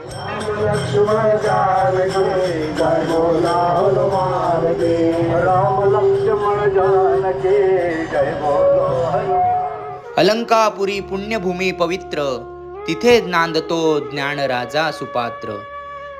लक्ष्मण जानकी बोला हनुमान राम लक्ष्मण जय बोलो अलंकापुरी पुण्यभूमी पवित्र तिथे नांदतो ज्ञानराजा सुपात्र.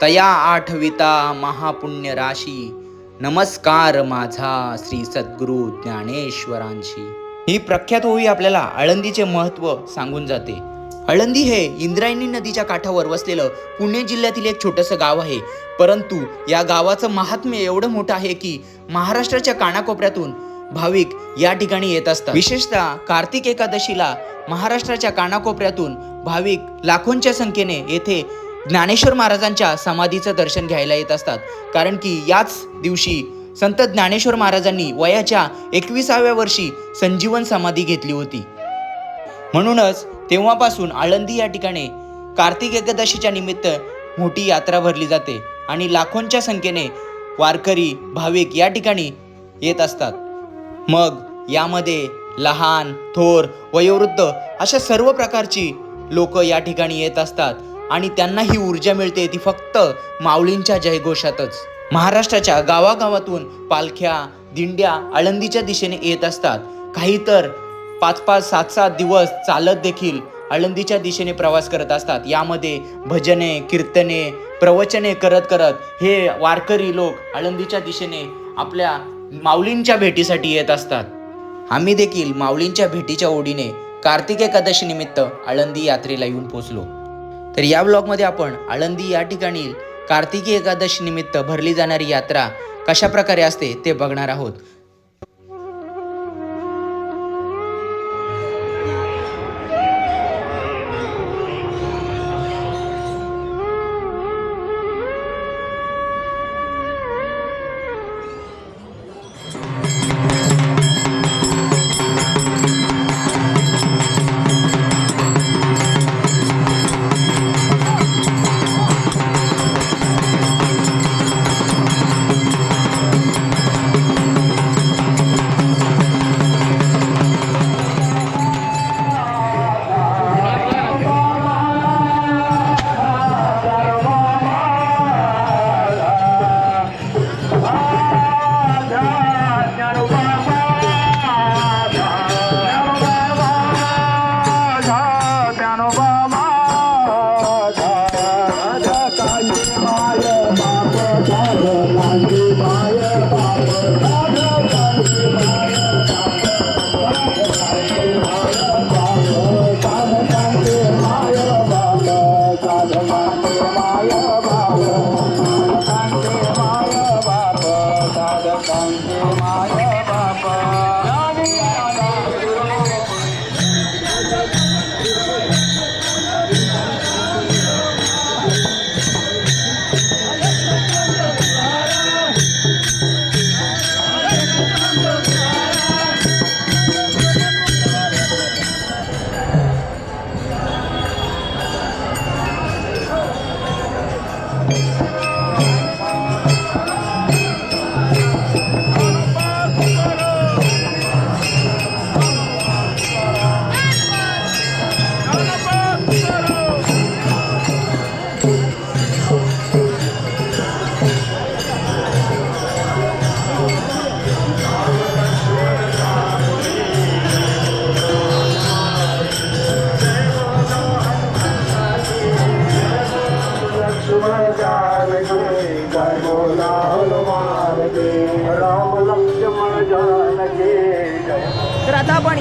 तया आठविता महापुण्य राशी नमस्कार माझा श्री सद्गुरु ज्ञानेश्वरांशी. ही प्रख्यात होई आपल्याला आळंदीचे महत्त्व सांगून जाते. आळंदी हे इंद्रायणी नदीच्या काठावर वसलेलं पुणे जिल्ह्यातील एक छोटंसं गाव आहे. परंतु या गावाचं महात्म्य एवढं मोठं आहे की महाराष्ट्राच्या कानाकोपऱ्यातून भाविक या ठिकाणी येत असतात. विशेषतः कार्तिक एकादशीला महाराष्ट्राच्या कानाकोपऱ्यातून भाविक लाखोंच्या संख्येने येथे ज्ञानेश्वर महाराजांच्या समाधीचं दर्शन घ्यायला येत असतात. कारण की याच दिवशी संत ज्ञानेश्वर महाराजांनी वयाच्या एकविसाव्या वर्षी संजीवन समाधी घेतली होती. म्हणूनच तेव्हापासून आळंदी या ठिकाणी कार्तिक एकादशीच्या निमित्त मोठी यात्रा भरली जाते आणि लाखोंच्या संख्येने वारकरी भाविक या ठिकाणी येत असतात. मग यामध्ये लहान थोर वयोवृद्ध अशा सर्व प्रकारची लोक या ठिकाणी येत असतात आणि त्यांना ही ऊर्जा मिळते ती फक्त माऊलींच्या जयघोषातच. महाराष्ट्राच्या गावागावातून पालख्या दिंड्या आळंदीच्या दिशेने येत असतात. काही तर पाच पाच सात सात दिवस चालत देखील आळंदीच्या दिशेने प्रवास करत असतात. यामध्ये भजने कीर्तने प्रवचने करत करत हे वारकरी लोक आळंदीच्या दिशेने आपल्या माऊलींच्या भेटीसाठी येत असतात. आम्ही देखील माऊलींच्या भेटीच्या ओढीने कार्तिक एकादशी निमित्त आळंदी यात्रेला येऊन पोचलो तर या ब्लॉगमध्ये आपण आळंदी या ठिकाणी कार्तिकी एकादशी निमित्त भरली जाणारी यात्रा कशा प्रकारे असते ते बघणार आहोत.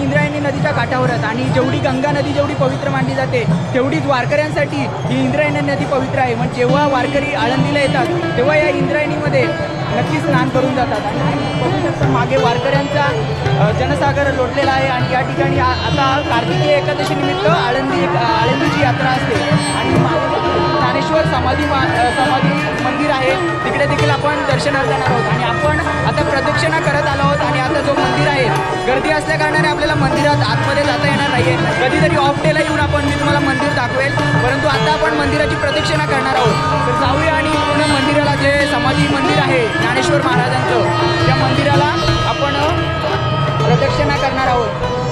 इंद्रायणी नदीच्या काठावर आहेत आणि जेवढी गंगा नदी जेवढी पवित्र मानली जाते तेवढीच वारकऱ्यांसाठी ही इंद्रायणी नदी पवित्र आहे. म्हणजे जेव्हा वारकरी आळंदीला येतात तेव्हा या इंद्रायणीमध्ये नक्की स्नान करून जातात. आणि मागे वारकऱ्यांचा जनसागर लोटलेला आहे आणि या ठिकाणी आता कार्तिकी एकादशी निमित्त आळंदी आळंदीची यात्रा असते. आणि मागे ज्ञानेश्वर समाधी मा समाधी मंदिर आहे. तिकडे देखील आपण दर्शनाला जाणार आहोत. आणि आपण आता प्रदक्षिणा करत आलो आहोत आणि आता जो मंदिर आहे गर्दी असल्या कारणाने आपल्याला मंदिरात आतमध्ये जाता येणार नाही आहे कधीतरी ऑफ डेला येऊन आपण मी तुम्हाला मंदिर दाखवेल. परंतु आता आपण मंदिराची प्रदक्षिणा करणार आहोत. तर जाऊया आणि पूर्ण मंदिराला जे समाधी मंदिर आहे ज्ञानेश्वर महाराजांचं त्या मंदिराला आपण प्रदक्षिणा करणार आहोत.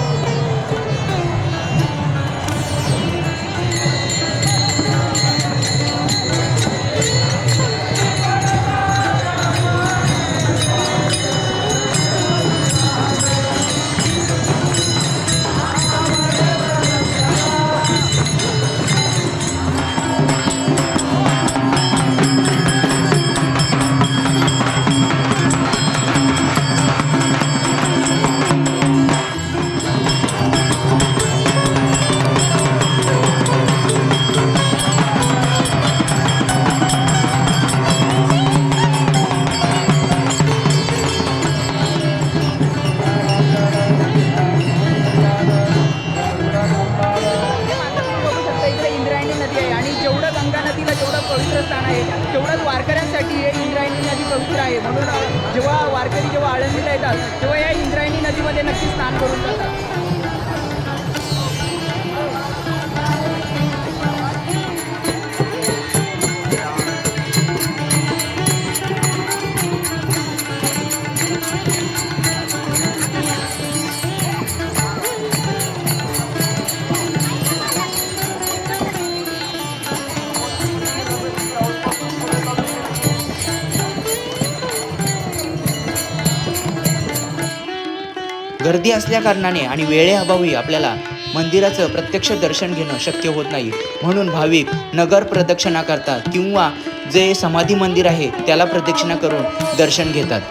म्हणून जेव्हा वारकरी जेव्हा आळंदीला येतात तेव्हा या इंद्रायणी नदीमध्ये नक्की स्नान करून जातात. गर्दी असल्याकारणाने आणि वेळेअभावी आपल्याला मंदिराचं प्रत्यक्ष दर्शन घेणं शक्य होत नाही. म्हणून भाविक नगर प्रदक्षिणा करतात किंवा जे समाधी मंदिर आहे त्याला प्रदक्षिणा करून दर्शन घेतात.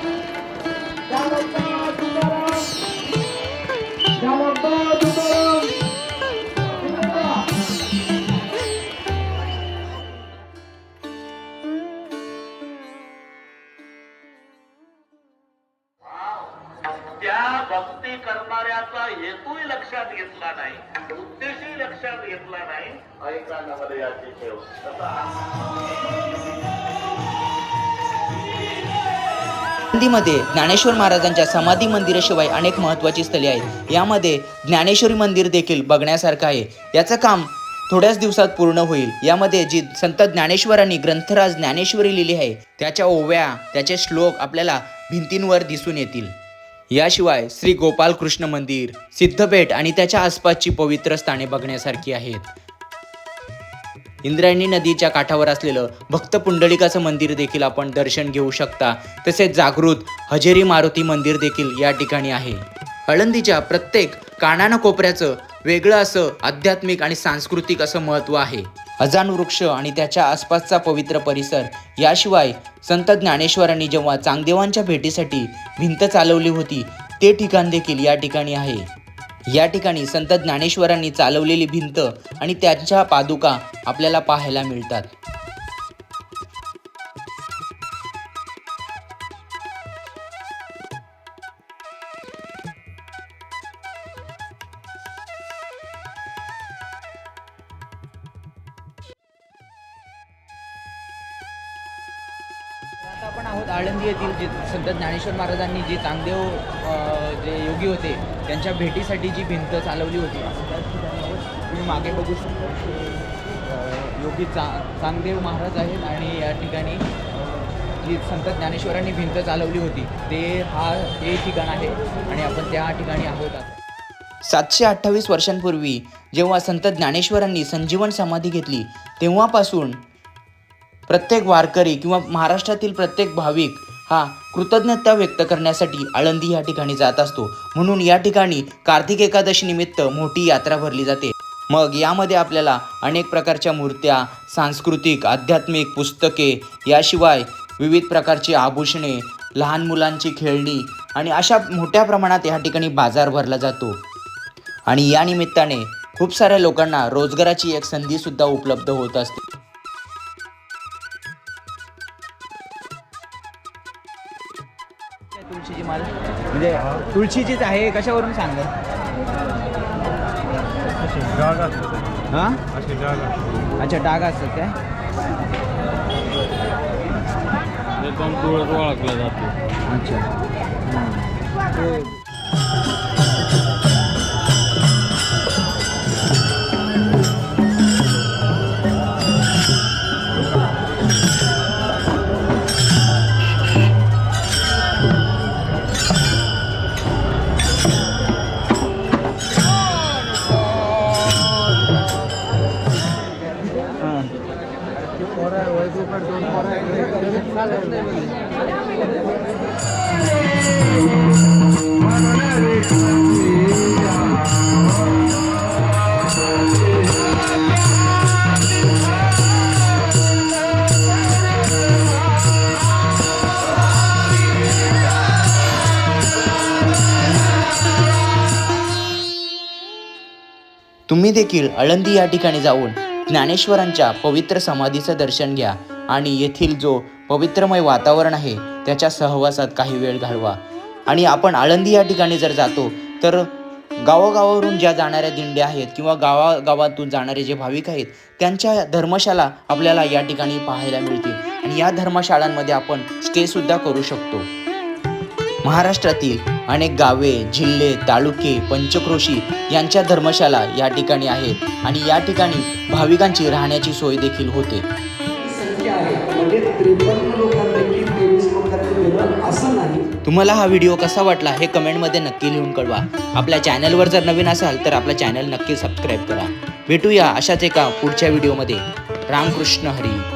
लक्षात घेतला नाही. उद्देशही लक्षात घेतला नाही. ऐकांमध्ये याची ठेव. तसा आळंदीमध्ये ज्ञानेश्वर महाराजांच्या समाधी मंदिराशिवाय अनेक महत्त्वाची स्थळे आहेत. यामध्ये ज्ञानेश्वरी मंदिर देखील बघण्यासारखं आहे. याचं काम थोड्याच दिवसात पूर्ण होईल. यामध्ये जी संत ज्ञानेश्वरांनी ग्रंथराज ज्ञानेश्वरी लिहिली आहे त्याच्या ओव्या त्याचे श्लोक आपल्याला भिंतींवर दिसून येतील. याशिवाय श्री गोपाल कृष्ण मंदिर सिद्धपेठ आणि त्याच्या आसपासची पवित्र स्थाने बघण्यासारखी आहेत. इंद्रायणी नदीच्या काठावर असलेलं भक्त पुंडलिकाचं मंदिर देखील आपण दर्शन घेऊ शकता. तसेच जागृत हजेरी मारुती मंदिर देखील या ठिकाणी आहे. हळंदीच्या प्रत्येक कानाना कोपऱ्याचं वेगळं असं आध्यात्मिक आणि सांस्कृतिक असं महत्त्व आहे. अजान वृक्ष आणि त्याच्या आसपासचा पवित्र परिसर याशिवाय संत ज्ञानेश्वरांनी जेव्हा चांगदेवांच्या भेटीसाठी भिंत चालवली होती ते ठिकाण देखील या ठिकाणी आहे. या ठिकाणी संत ज्ञानेश्वरांनी चालवलेली भिंत आणि त्यांच्या पादुका आपल्याला पाहायला मिळतात. ज्ञानेश्वर महाराजांनी जे चांगदेव जे योगी होते त्यांच्या भेटीसाठी जी भिंत चालवली होती तुम्ही मागे बघू शकता योगी चा चांगदेव महाराज आहेत आणि या ठिकाणी जी संत ज्ञानेश्वरांनी भिंत चालवली होती ते हा हे ठिकाण आहे आणि आपण त्या ठिकाणी आहोत सातशे अठ्ठावीस वर्षांपूर्वी जेव्हा संत ज्ञानेश्वरांनी संजीवन समाधी घेतली तेव्हापासून प्रत्येक वारकरी किंवा महाराष्ट्रातील प्रत्येक भाविक हा कृतज्ञता व्यक्त करण्यासाठी आळंदी या ठिकाणी जात असतो. म्हणून या ठिकाणी कार्तिक एकादशी निमित्त मोठी यात्रा भरली जाते. मग यामध्ये आपल्याला अनेक प्रकारच्या मूर्त्या सांस्कृतिक आध्यात्मिक पुस्तके याशिवाय विविध प्रकारची आभूषणे लहान मुलांची खेळणी आणि अशा मोठ्या प्रमाणात या ठिकाणी बाजार भरला जातो. आणि या निमित्ताने खूप साऱ्या लोकांना रोजगाराची एक संधी सुद्धा उपलब्ध होत असते. म्हणजे तुळशीचीच आहे कशावरून सांगा हां? अच्छा डाग असतात काय? एकदम तुळस ओळखला जातो. अच्छा. तुम्ही देखील आळंदी या ठिकाणी जाऊन ज्ञानेश्वरांच्या पवित्र समाधीचं दर्शन घ्या आणि येथील जो पवित्रमय वातावरण आहे त्याच्या सहवासात काही वेळ घालवा. आणि आपण आळंदी या ठिकाणी जर जातो तर गावागावावरून ज्या जाणाऱ्या दिंड्या आहेत किंवा गावागावातून जाणारे जे भाविक आहेत त्यांच्या धर्मशाला आपल्याला या ठिकाणी पाहायला मिळतील. आणि या धर्मशाळांमध्ये आपण स्टेसुद्धा करू शकतो. महाराष्ट्रातील अनेक गावे जिल्हे तालुके पंचक्रोशी यांच्या धर्मशाला या ठिकाणी आहेत आणि या ठिकाणी भाविकांची राहण्याची सोय देखील होते. म्हणजे तुम्हाला हा व्हिडिओ कसा वाटला हे कमेंटमध्ये नक्की लिहून कळवा. आपल्या चॅनलवर जर नवीन असाल तर आपला चॅनल नक्की सबस्क्राईब करा. भेटूया अशाच एका पुढच्या व्हिडिओमध्ये. रामकृष्ण हरी.